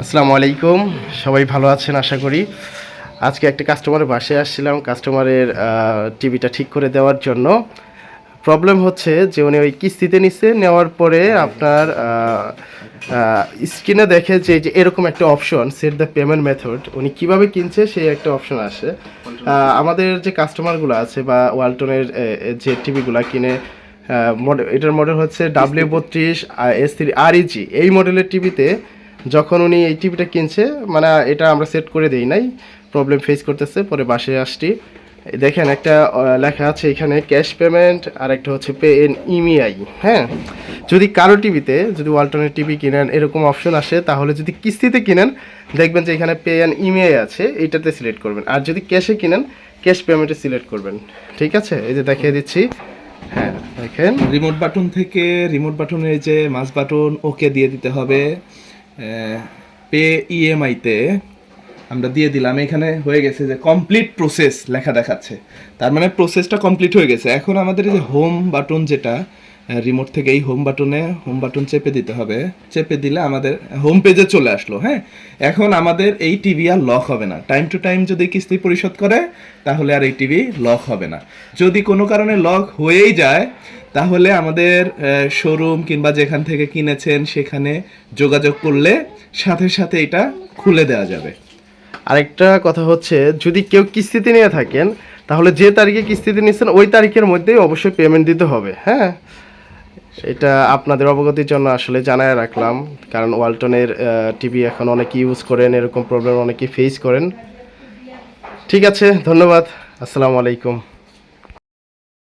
আসসালামু আলাইকুম। সবাই ভালো আছেন আশা করি। আজকে একটা কাস্টমারের বাসায় আসছিলাম। কাস্টমারের টিভিটা ঠিক করে দেওয়ার জন্য। প্রবলেম হচ্ছে যে উনি ওই কিস্তিতে নিচ্ছে নেওয়ার পরে আপনার স্ক্রিনে দেখে যে যে এরকম একটা option set the payment method উনি কীভাবে কিনছে সেই একটা অপশন আসে। আমাদের যে কাস্টমারগুলো আছে বা ওয়ালটনের যে টিভিগুলো কিনে মডেল এটার মডেল হচ্ছে ডাব্লিউ বত্রিশ এস থ্রি আর ইজি এই মডেলের টিভিতে যখন উনি এই টিভিটা কিনছে মানে এটা আমরা সেট করে দেই নাই প্রবলেম ফেস করতেছে, পরে বাসায় আসছি। দেখেন একটা লেখা আছে এখানে ক্যাশ পেমেন্ট আর একটা হচ্ছে পে এন ইমিআই হ্যাঁ? যদি কারও টিভিতে যদি ওয়ালটনের টিভি কিনেন, এরকম অপশন আসে, তাহলে যদি কিস্তিতে কিনেন, দেখবেন যে এখানে পে অ্যান্ড ইমিআই আছে এইটাতে সিলেক্ট করবেন। আর যদি ক্যাশে কিনেন ক্যাশ পেমেন্টে সিলেক্ট করবেন। ঠিক আছে? এই যে দেখিয়ে দিচ্ছি। হ্যাঁ দেখেন। রিমোট বাটন থেকে রিমোট বাটনের যে মাস বাটন ওকে দিয়ে দিতে হবে পে ইএমআইতে আমরা দিয়ে দিলাম। এখানে হয়ে গেছে যে কমপ্লিট প্রসেস লেখা দেখাচ্ছে। তার মানে প্রসেসটা কমপ্লিট হয়ে গেছে। এখন আমাদের যে হোম বাটন যেটা রিমোট থেকে এই হোম বাটনে হোম বাটন চেপে দিতে হবে। চেপে দিলে আমাদের হোম পেজে চলে আসলো হ্যাঁ? এখন আমাদের এই টিভি আর লক হবে না। টাইম টু টাইম যদি কিস্তি পরিশোধ করে, তাহলে আর এই টিভি লক হবে না। যদি কোনো কারণে লক হয়েই যায়, তাহলে আমাদের শোরুম কিংবা যেখান থেকে কিনেছেন, সেখানে যোগাযোগ করলে সাথে সাথে এটা খুলে দেওয়া যাবে। আরেকটা কথা হচ্ছে, যদি কেউ কিস্তিতে নিয়ে থাকেন, তাহলে যে তারিখে কিস্তিতে নিচ্ছেন, ওই তারিখের মধ্যেই অবশ্যই পেমেন্ট দিতে হবে হ্যাঁ? এটা আপনাদের অবগতির জন্য আসলে জানায় রাখলাম, কারণ ওয়ালটনের টিভি এখন অনেক ইউজ করেন, এরকম প্রবলেম অনেকেই ফেস করেন। ঠিক আছে, ধন্যবাদ, আসসালামু আলাইকুম।